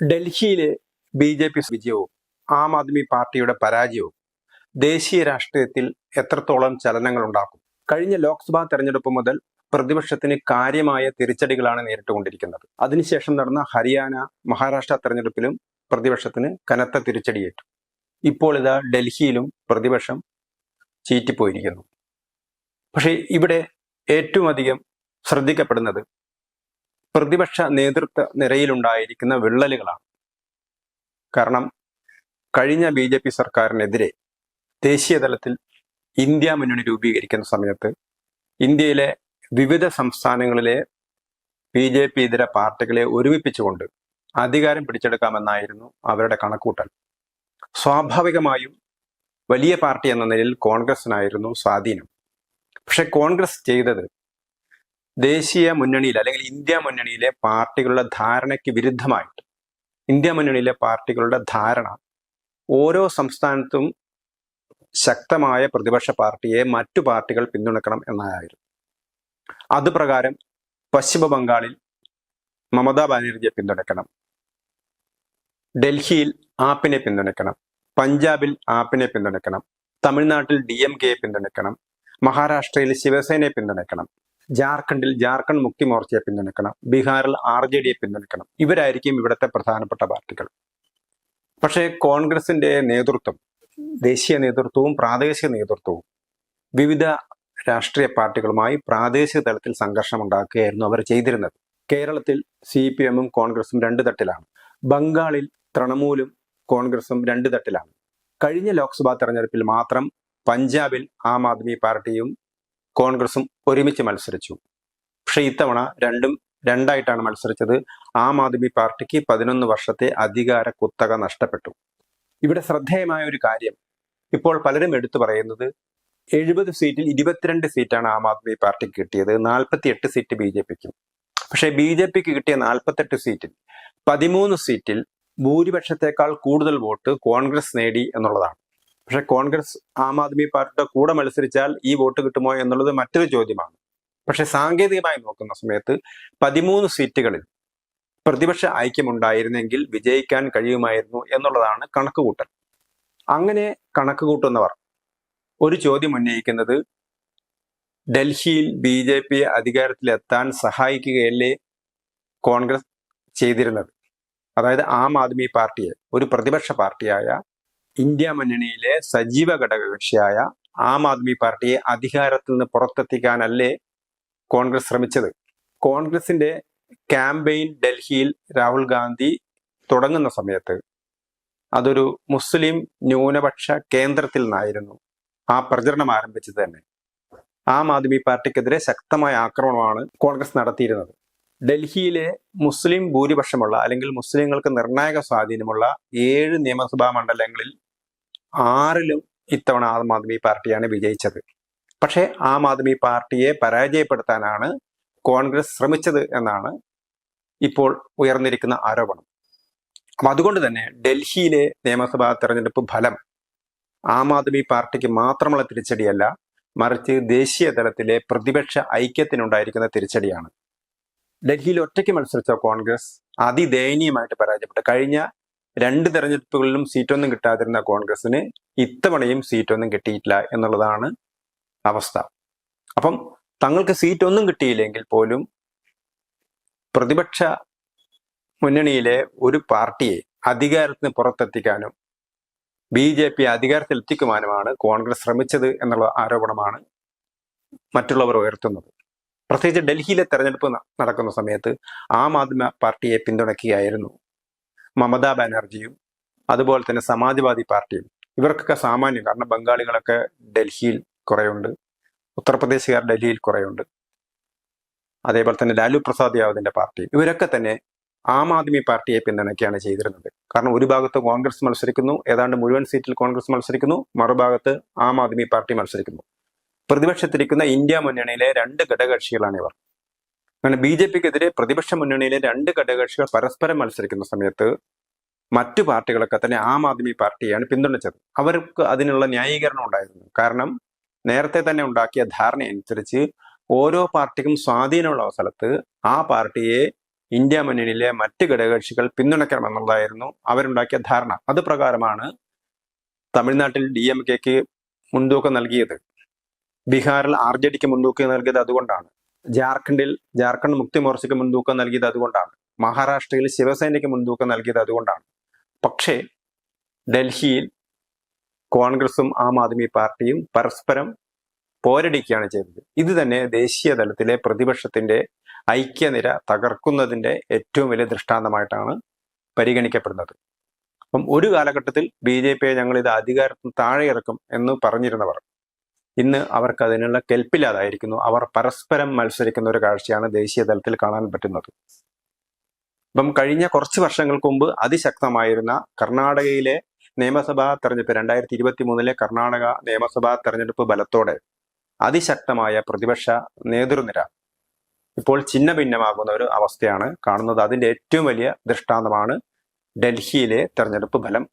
ഡൽഹിയിലെ B J P വിജയവും ആം ആദ്മി പാർട്ടിയുടെ പരാജയവും ദേശീയ രാഷ്ട്രീയത്തിൽ എത്രത്തോളം ചലനങ്ങൾ ഉണ്ടാക്കും കഴിഞ്ഞ ലോക്സഭാ തെരഞ്ഞെടുപ്പ് മുതൽ പ്രതിപക്ഷത്തിന് കാര്യമായ തിരിച്ചടികളാണ് നേരിട്ടുകൊണ്ടിരിക്കുന്നത്. അതിനുശേഷം നടന്ന ഹരിയാന മഹാരാഷ്ട്ര തെരഞ്ഞെടുപ്പിലും പ്രതിപക്ഷത്തിന് കനത്ത തിരിച്ചടിയേറ്റു. ഇപ്പോൾ ഇതാ ഡൽഹിയിലും പ്രതിപക്ഷം ചീറ്റിപ്പോയിരിക്കുന്നു. പക്ഷേ ഇവിടെ ഏറ്റവും അധികം ശ്രദ്ധിക്കപ്പെടുന്നത് പ്രതിപക്ഷ നേതൃത്വ നിരയിലുണ്ടായിരിക്കുന്ന വിള്ളലുകളാണ്. കാരണം കഴിഞ്ഞ ബി ജെ പി സർക്കാരിനെതിരെ ദേശീയ തലത്തിൽ ഇന്ത്യ മുന്നണി രൂപീകരിക്കുന്ന സമയത്ത് ഇന്ത്യയിലെ വിവിധ സംസ്ഥാനങ്ങളിലെ ബി ജെ പി ഇതര പാർട്ടികളെ ഒരുമിപ്പിച്ചുകൊണ്ട് അധികാരം പിടിച്ചെടുക്കാമെന്നായിരുന്നു അവരുടെ കണക്കൂട്ടൽ. സ്വാഭാവികമായും വലിയ പാർട്ടി എന്ന നിലയിൽ കോൺഗ്രസിനായിരുന്നു സ്വാധീനം. പക്ഷെ കോൺഗ്രസ് ചെയ്തത് ദേശീയ മുന്നണിയിൽ അല്ലെങ്കിൽ ഇന്ത്യ മുന്നണിയിലെ പാർട്ടികളുടെ ധാരണയ്ക്ക് വിരുദ്ധമായിട്ട് ഇന്ത്യ മുന്നണിയിലെ പാർട്ടികളുടെ ധാരണ ഓരോ സംസ്ഥാനത്തും ശക്തമായ പ്രതിപക്ഷ പാർട്ടിയെ മറ്റു പാർട്ടികൾ പിന്തുണക്കണം എന്നായിരുന്നു. അതുപ്രകാരം പശ്ചിമ ബംഗാളിൽ മമതാ ബാനർജിയെ പിന്തുണയ്ക്കണം. ഡൽഹിയിൽ ആപ്പിനെ പിന്തുണയ്ക്കണം. പഞ്ചാബിൽ ആപ്പിനെ പിന്തുണയ്ക്കണം. തമിഴ്നാട്ടിൽ ഡി എം കെയെ പിന്തുണയ്ക്കണം. മഹാരാഷ്ട്രയിൽ ശിവസേനയെ പിന്തുണയ്ക്കണം. ജാർഖണ്ഡിൽ ജാർഖണ്ഡ് മുക്തി മോർച്ചയെ പിന്തുണയ്ക്കണം. ബീഹാറിൽ ആർ ജെ ഡിയെ പിന്തുണയ്ക്കണം. ഇവരായിരിക്കും ഇവിടുത്തെ പ്രധാനപ്പെട്ട പാർട്ടികൾ. പക്ഷേ കോൺഗ്രസിന്റെ നേതൃത്വം ദേശീയ നേതൃത്വവും പ്രാദേശിക നേതൃത്വവും വിവിധ രാഷ്ട്രീയ പാർട്ടികളുമായി പ്രാദേശിക തലത്തിൽ സംഘർഷം ഉണ്ടാക്കുകയായിരുന്നു അവർ ചെയ്തിരുന്നത്. കേരളത്തിൽ സി പി എമ്മും കോൺഗ്രസും രണ്ട് തട്ടിലാണ്. ബംഗാളിൽ തൃണമൂലും കോൺഗ്രസും രണ്ട് തട്ടിലാണ്. കഴിഞ്ഞ ലോക്സഭാ തെരഞ്ഞെടുപ്പിൽ മാത്രം പഞ്ചാബിൽ ആം ആദ്മി പാർട്ടിയും കോൺഗ്രസും ഒരുമിച്ച് മത്സരിച്ചു. പക്ഷെ ഇത്തവണ രണ്ടും രണ്ടായിട്ടാണ് മത്സരിച്ചത്. ആം ആദ്മി പാർട്ടിക്ക് പതിനൊന്ന് വർഷത്തെ അധികാര കുത്തക നഷ്ടപ്പെട്ടു. ഇവിടെ ശ്രദ്ധേയമായ ഒരു കാര്യം. ഇപ്പോൾ പലരും എടുത്തു പറയുന്നത് എഴുപത് സീറ്റിൽ ഇരുപത്തിരണ്ട് സീറ്റാണ് ആം ആദ്മി പാർട്ടിക്ക് കിട്ടിയത്. നാൽപ്പത്തിയെട്ട് സീറ്റ് ബി ജെ പിക്കും. പക്ഷേ ബി ജെ പിക്ക് കിട്ടിയ നാൽപ്പത്തെട്ട് സീറ്റിൽ പതിമൂന്ന് സീറ്റിൽ ഭൂരിപക്ഷത്തെക്കാൾ കൂടുതൽ വോട്ട് കോൺഗ്രസ് നേടി എന്നുള്ളതാണ്. പക്ഷെ കോൺഗ്രസ് ആം ആദ്മി പാർട്ടിയുടെ കൂടെ മത്സരിച്ചാൽ ഈ വോട്ട് കിട്ടുമോ എന്നുള്ളത് മറ്റൊരു ചോദ്യമാണ്. പക്ഷെ സാങ്കേതികമായി നോക്കുന്ന സമയത്ത് പതിമൂന്ന് സീറ്റുകളിൽ പ്രതിപക്ഷ ഐക്യമുണ്ടായിരുന്നെങ്കിൽ വിജയിക്കാൻ കഴിയുമായിരുന്നു എന്നുള്ളതാണ് കണക്കുകൂട്ടൽ. അങ്ങനെ കണക്ക് കൂട്ടുന്നവർ ഒരു ചോദ്യം ഉന്നയിക്കുന്നത് ഡൽഹിയിൽ ബി ജെ പി അധികാരത്തിലെത്താൻ സഹായിക്കുകയല്ലേ കോൺഗ്രസ് ചെയ്തിരുന്നത്? അതായത് ആം ആദ്മി പാർട്ടിയെ ഒരു പ്രതിപക്ഷ പാർട്ടിയായ ഇന്ത്യ മുന്നണിയിലെ സജീവ ഘടകകക്ഷിയായ ആം ആദ്മി പാർട്ടിയെ അധികാരത്തിൽ നിന്ന് പുറത്തെത്തിക്കാനല്ലേ കോൺഗ്രസ് ശ്രമിച്ചത്? കോൺഗ്രസിന്റെ ക്യാമ്പയിൻ ഡൽഹിയിൽ രാഹുൽ ഗാന്ധി തുടങ്ങുന്ന സമയത്ത് അതൊരു മുസ്ലിം ന്യൂനപക്ഷ കേന്ദ്രത്തിൽ നിന്നായിരുന്നു ആ പ്രചരണം ആരംഭിച്ചത് തന്നെ. ആം ആദ്മി പാർട്ടിക്കെതിരെ ശക്തമായ ആക്രമണമാണ് കോൺഗ്രസ് നടത്തിയിരുന്നത്. ഡൽഹിയിലെ മുസ്ലിം ഭൂരിപക്ഷമുള്ള അല്ലെങ്കിൽ മുസ്ലിങ്ങൾക്ക് നിർണായക സ്വാധീനമുള്ള ഏഴ് നിയമസഭാ മണ്ഡലങ്ങളിൽ ആറിലും ഇത്തവണ ആം ആദ്മി പാർട്ടിയാണ് വിജയിച്ചത്. പക്ഷേ ആം ആദ്മി പാർട്ടിയെ പരാജയപ്പെടുത്താനാണ് കോൺഗ്രസ് ശ്രമിച്ചത് എന്നാണ് ഇപ്പോൾ ഉയർന്നിരിക്കുന്ന ആരോപണം. അപ്പം അതുകൊണ്ട് തന്നെ ഡൽഹിയിലെ നിയമസഭാ തെരഞ്ഞെടുപ്പ് ഫലം ആം ആദ്മി പാർട്ടിക്ക് മാത്രമുള്ള തിരിച്ചടിയല്ല മറിച്ച് ദേശീയ തലത്തിലെ പ്രതിപക്ഷ ഐക്യത്തിനുണ്ടായിരിക്കുന്ന തിരിച്ചടിയാണ്. ഡൽഹിയിൽ ഒറ്റയ്ക്ക് മത്സരിച്ച കോൺഗ്രസ് അതിദയനീയമായിട്ട് പരാജയപ്പെട്ടു. കഴിഞ്ഞ രണ്ട് തെരഞ്ഞെടുപ്പുകളിലും സീറ്റൊന്നും കിട്ടാതിരുന്ന കോൺഗ്രസിന് ഇത്തവണയും സീറ്റൊന്നും കിട്ടിയിട്ടില്ല എന്നുള്ളതാണ് അവസ്ഥ. അപ്പം തങ്ങൾക്ക് സീറ്റൊന്നും കിട്ടിയില്ലെങ്കിൽ പോലും പ്രതിപക്ഷ മുന്നണിയിലെ ഒരു പാർട്ടിയെ അധികാരത്തിന് പുറത്തെത്തിക്കാനും ബി ജെ പി അധികാരത്തിൽ എത്തിക്കുവാനുമാണ് കോൺഗ്രസ് ശ്രമിച്ചത് എന്നുള്ള ആരോപണമാണ് മറ്റുള്ളവർ ഉയർത്തുന്നത്. പ്രത്യേകിച്ച് ഡൽഹിയിലെ തെരഞ്ഞെടുപ്പ് നടക്കുന്ന സമയത്ത് ആം ആദ്മി പാർട്ടിയെ പിന്തുണയ്ക്കുകയായിരുന്നു മമതാ ബാനർജിയും അതുപോലെ തന്നെ സമാജ്വാദി പാർട്ടിയും. ഇവർക്കൊക്കെ സാമാന്യം. കാരണം ബംഗാളികളൊക്കെ ഡൽഹിയിൽ കുറേയുണ്ട്. ഉത്തർപ്രദേശുകാർ ഡൽഹിയിൽ കുറേയുണ്ട്. അതേപോലെ തന്നെ ലാലു പ്രസാദ് യാദവിന്റെ പാർട്ടി. ഇവരൊക്കെ തന്നെ ആം ആദ്മി പാർട്ടിയെ പിന്തുണയ്ക്കുകയാണ് ചെയ്തിരുന്നത്. കാരണം ഒരു ഭാഗത്ത് കോൺഗ്രസ് മത്സരിക്കുന്നു ഏതാണ്ട് മുഴുവൻ സീറ്റിൽ കോൺഗ്രസ് മത്സരിക്കുന്നു മറുഭാഗത്ത് ആം ആദ്മി പാർട്ടി മത്സരിക്കുന്നു. പ്രതിപക്ഷത്തിരിക്കുന്ന ഇന്ത്യ മുന്നണിയിലെ രണ്ട് ഘടകകക്ഷികളാണ് ഇവർ അങ്ങനെ ബി ജെ പിക്കെതിരെ പ്രതിപക്ഷ മുന്നണിയിലെ രണ്ട് ഘടകകക്ഷികൾ പരസ്പരം മത്സരിക്കുന്ന സമയത്ത് മറ്റു പാർട്ടികളൊക്കെ തന്നെ ആം ആദ്മി പാർട്ടിയാണ് പിന്തുണച്ചത്. അവർക്ക് അതിനുള്ള ന്യായീകരണം ഉണ്ടായിരുന്നു. കാരണം നേരത്തെ തന്നെ ഉണ്ടാക്കിയ ധാരണ അനുസരിച്ച് ഓരോ പാർട്ടിക്കും സ്വാധീനമുള്ള അവസരത്ത് ആ പാർട്ടിയെ ഇന്ത്യ മുന്നണിയിലെ മറ്റ് ഘടകകക്ഷികൾ പിന്തുണയ്ക്കണമെന്നുള്ളതായിരുന്നു അവരുണ്ടാക്കിയ ധാരണ. അത് പ്രകാരമാണ് തമിഴ്നാട്ടിൽ ഡി എം കെക്ക് മുൻതൂക്കം നൽകിയത്. ബീഹാറിൽ ആർ ജെ ഡിക്ക് മുൻതൂക്കം നൽകിയത് അതുകൊണ്ടാണ്. ജാർഖണ്ഡിൽ ജാർഖണ്ഡ് മുക്തി മോർച്ചയ്ക്ക് മുൻതൂക്കം നൽകിയത് അതുകൊണ്ടാണ്. മഹാരാഷ്ട്രയിൽ ശിവസേനയ്ക്ക് മുൻതൂക്കം നൽകിയത് അതുകൊണ്ടാണ്. പക്ഷേ ഡൽഹിയിൽ കോൺഗ്രസും ആം ആദ്മി പാർട്ടിയും പരസ്പരം പോരടിക്കുകയാണ് ചെയ്തത്. ഇത് തന്നെ ദേശീയ തലത്തിലെ പ്രതിപക്ഷത്തിന്റെ ഐക്യനിര തകർക്കുന്നതിന്റെ ഏറ്റവും വലിയ ദൃഷ്ടാന്തമായിട്ടാണ് പരിഗണിക്കപ്പെടുന്നത്. അപ്പം ഒരു കാലഘട്ടത്തിൽ ബി ജെ പിയെ ഞങ്ങൾ ഇത് അധികാരത്തിന് താഴെ ഇറക്കും എന്ന് പറഞ്ഞിരുന്നവർ ഇന്ന് അവർക്ക് അതിനുള്ള കെൽപ്പില്ലാതായിരിക്കുന്നു. അവർ പരസ്പരം മത്സരിക്കുന്ന ഒരു കാഴ്ചയാണ് ദേശീയ തലത്തിൽ കാണാൻ പറ്റുന്നത്. ഇപ്പം കഴിഞ്ഞ കുറച്ച് വർഷങ്ങൾക്ക് മുമ്പ് അതിശക്തമായിരുന്ന കർണാടകയിലെ നിയമസഭാ തെരഞ്ഞെടുപ്പ് രണ്ടായിരത്തി ഇരുപത്തി മൂന്നിലെ കർണാടക നിയമസഭാ തെരഞ്ഞെടുപ്പ് ബലത്തോടെ അതിശക്തമായ പ്രതിപക്ഷ നേതൃനിര ഇപ്പോൾ ചിഹ്ന ഭിന്നമാകുന്ന ഒരു അവസ്ഥയാണ് കാണുന്നത്. അതിന്റെ ഏറ്റവും വലിയ ദൃഷ്ടാന്തമാണ് ഡൽഹിയിലെ തെരഞ്ഞെടുപ്പ് ഫലം.